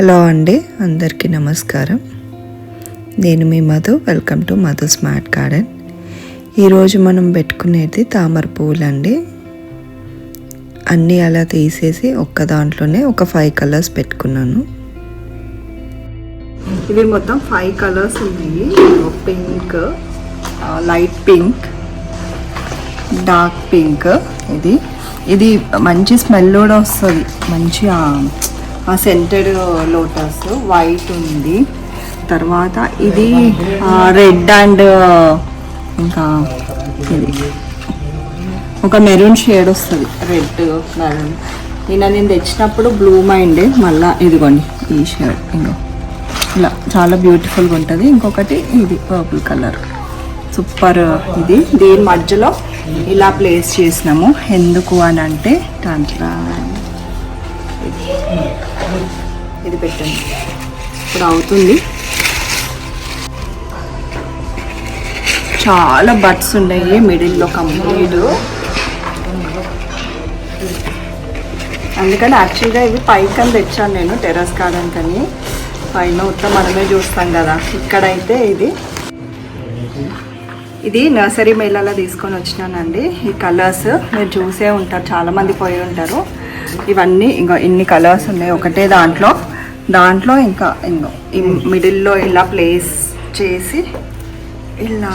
Hello అండి అందరికీ నమస్కారం. నేను మీ Madhu welcome to Madhu smart garden. ఈరోజు మనం పెట్టుకునేది తామర పువ్వులు అండి అన్నీ అలా తీసేసి ఒక్క దాంట్లోనే ఒక ఫైవ్ కలర్స్ పెట్టుకున్నాను. ఇవి మొత్తం ఫైవ్ కలర్స్ ఉన్నాయి. Pink light pink dark pink ఇది. ఇది మంచి స్మెల్ కూడా వస్తుంది. మంచి సెంటెడ్ లోటస్ వైట్ ఉంది. తర్వాత ఇది రెడ్ అండ్ ఇంకా ఇది. ఒక మెరూన్ షేడ్ వస్తుంది రెడ్ మెరూన్. నిన్న నేను తెచ్చినప్పుడు బ్లూ మైండ్ మళ్ళా ఇదిగోండి ఈ షేడ్ ఇంకో ఇలా చాలా బ్యూటిఫుల్గా ఉంటుంది. ఇంకొకటి ఇది పర్పుల్ కలర్ సూపర్ ఇది. దీని మధ్యలో ఇలా ప్లేస్ చేసినాము. ఎందుకు అని అంటే దాంట్లో ఇది పెట్టండి. ఇప్పుడు అవుతుంది. చాలా బట్స్ ఉన్నాయి మిడిల్లో కంప్లీట్. అందుకని యాక్చువల్గా ఇవి పైకి అని తెచ్చాను నేను టెర్రస్ గార్డెన్ కని. పైన మొత్తం మనమే చూస్తాం కదా. ఇక్కడైతే ఇది. ఇది నర్సరీ మేళాలో తీసుకొని వచ్చినానండి. ఈ కలర్స్ మీరు చూసే ఉంటారు. చాలామంది పోయి ఉంటారు. ఇవన్నీ ఇంకా ఇన్ని కలర్స్ ఉన్నాయి. ఒకటే దాంట్లో. దాంట్లో ఇంకా ఇంకో ఈ మిడిల్లో ఇలా ప్లేస్ చేసి ఇలా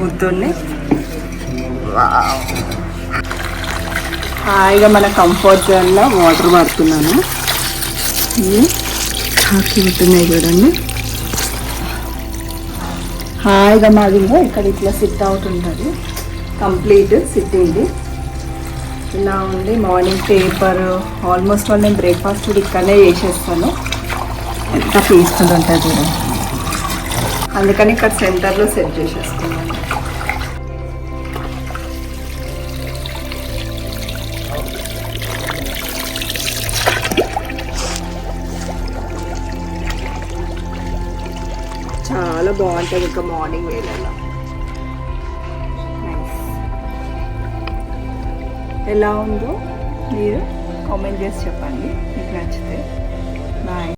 బుద్ధుడిని హాయిగా మన కంఫర్ట్ జోన్లో వాటర్ పడుతున్నాను హాకీ ఉంటున్నాయి చూడండి. హాయిగా మాది ఇంకా ఇక్కడ ఇట్లా సిట్ అవుట్ ఉంటుంది. కంప్లీట్ సిట్టింగ్ ఇలా ఉంది మార్నింగ్ పేపర్ ఆల్మోస్ట్ ఆల్ నేను బ్రేక్ఫాస్ట్ కూడా ఇక్కడనే చేసేస్తాను. ఎంత పీస్ఫుల్ ఉంటుంది చూడండి. అందుకని ఇక్కడ సెంటర్లో సెట్ చేసేసుకున్నాను చాలా బాగుంటుంది ఇంకా మార్నింగ్ వేళలో ఎలా ఉందో మీరు కామెంట్ చేసి చెప్పండి. మీకు నచ్చితే. బాయ్